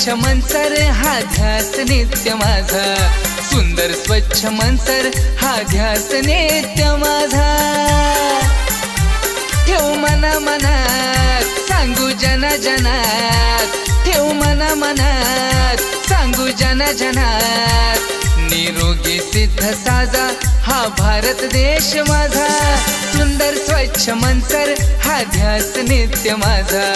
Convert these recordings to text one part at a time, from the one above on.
स्वच्छ मंतर हा ध्यास नित्य माझा. सुंदर स्वच्छ मंतर हा ध्यास नित्य माझा. ठेव मना मनात सांगू जना जनात. ठेव मना मनात सांगू जना जनात. निरोगी सिद्ध साजा हा भारत देश माझा. सुंदर स्वच्छ मनसर हा ध्यास नित्य माझा.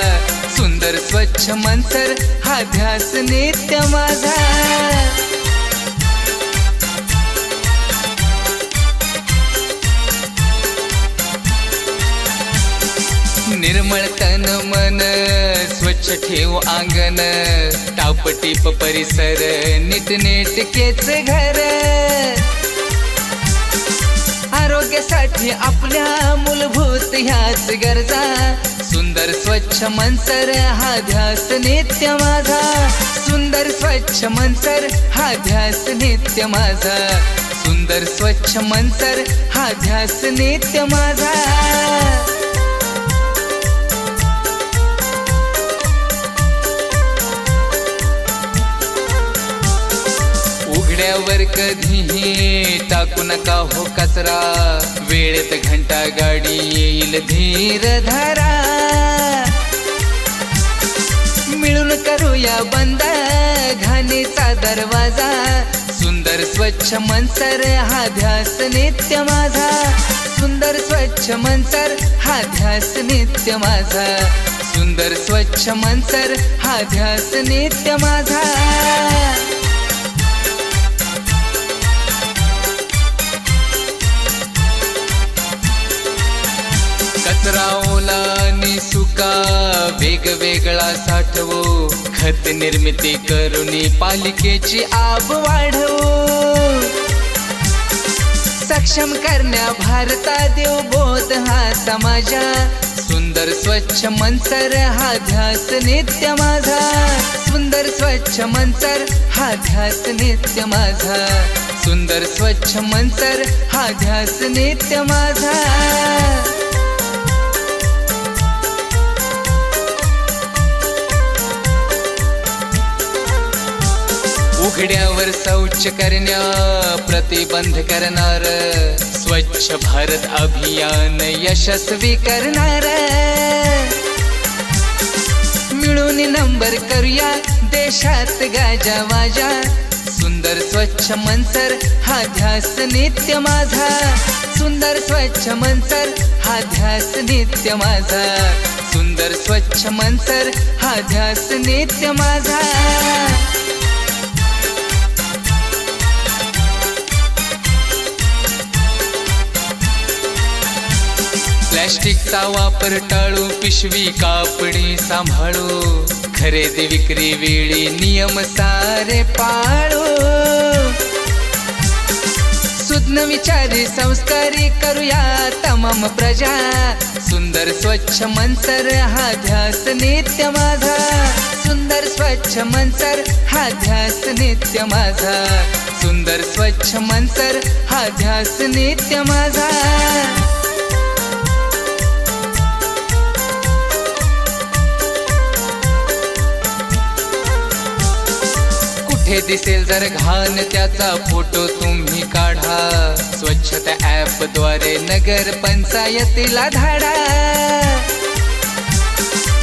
सुंदर स्वच्छ मनसर हा ध्यास नित्य माझा. निर्मळ ठेव अंगण टापटीप परिसर नीटनेटकेच घर. आरोग्यासाठी आपल्या मूलभूत ह्याच गरजा. सुंदर स्वच्छ मनसर हा ध्यास नित्य माझा. सुंदर स्वच्छ मनसर हा ध्यास नित्य माझा. सुंदर स्वच्छ मनसर हा ध्यास नित्य माझा. उघड्यावर कधीही टाकू नका हो कचरा. वेळेत घंटा गाडी येईल धीर धरा. मिळून करूया बंद घाणीचा दरवाजा. सुंदर स्वच्छ मनसर हा ध्यास नित्य माझा. सुंदर स्वच्छ मनसर हा ध्यास नित्य माझा. सुंदर स्वच्छ मनसर हा ध्यास नित्य माझा. रावणानी सुका वेगवेगळा साठवू. खत निर्मिती करून पालिकेची आब वाढवू. सक्षम करण्या भारता देव बोध हा समाजा. सुंदर स्वच्छ मनसर हा ध्यास नित्य माझा. सुंदर स्वच्छ मनसर हा ध्यास नित्य माझा. सुंदर स्वच्छ मनसर हा ध्यास नित्य माझा. उघड्यावर शौच करण्या प्रतिबंध करणार. स्वच्छ भारत अभियान यशस्वी करणार. मिळून नंबर करूया देशात गाजा वाजा सुंदर स्वच्छ मनसर हा ध्यास नित्य माझा. सुंदर स्वच्छ मनसर हा ध्यास नित्य माझा. सुंदर स्वच्छ मनसर हा ध्यास नित्य माझा. प्लॅस्टिकचा वापर टाळू पिशवी कापणी सांभाळू. खरेदी विक्री वेळी नियम सारे पाळू. सुज्ञ विचारी संस्कारी करूया तमाम प्रजा. सुंदर स्वच्छ मनसर हा ध्यास नित्य माझा. सुंदर स्वच्छ मनसर हा ध्यास नित्य माझा. सुंदर स्वच्छ मनसर हा ध्यास नित्य माझा. कुठे दिसेल जर घाण त्याचा फोटो तुम्ही काढा. स्वच्छता ऍपद्वारे नगर पंचायतीला धाडा.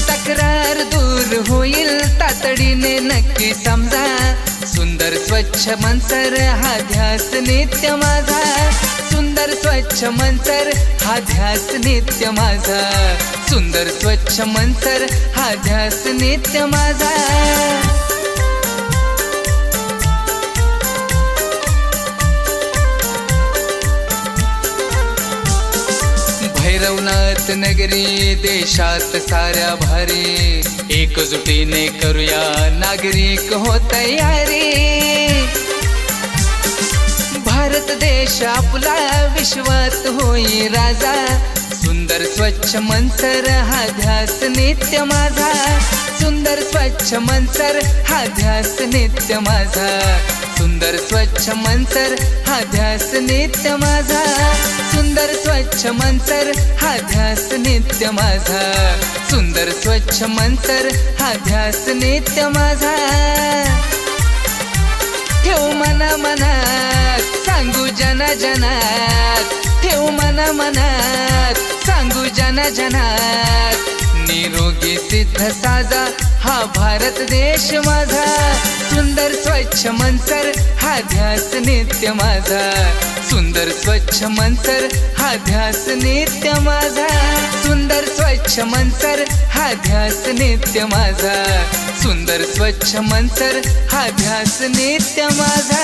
तक्रार दूर होईल तातडीने नक्की समजा. सुंदर स्वच्छ मनसर हा ध्यास नित्य माझा. सुंदर स्वच्छ मनसर हा ध्यास नित्य माझा. सुंदर स्वच्छ मनसर हा ध्यास नित्य माझा. देशात साऱ्या भारी. एकजुटीने करूया नागरिक हो तयारी. भारत देश आपला विश्वात होई राजा. सुंदर स्वच्छ मनसर हा ध्यास नित्य माझा. सुंदर स्वच्छ मनसर हा ध्यास नित्य माझा. सुंदर स्वच्छ मनसर हा ध्यास नित्य माझा. सुंदर स्वच्छ मंतर हा ध्यास नित्य माझा. सुंदर स्वच्छ मंतर हा ध्यास नित्य माझा. ठेव मना मनात सांगू जना जनात. ठेव मना मनात सांगू जना जनात. निरोगी सिद्ध साजा हा भारत देश माझा. सुंदर स्वच्छ मनसर हा ध्यास नित्य माझा. सुंदर स्वच्छ मनसर हा ध्यास नित्य माझा. सुंदर स्वच्छ मनसर हा ध्यास नित्य माझा. सुंदर स्वच्छ मनसर हा ध्यास नित्य माझा.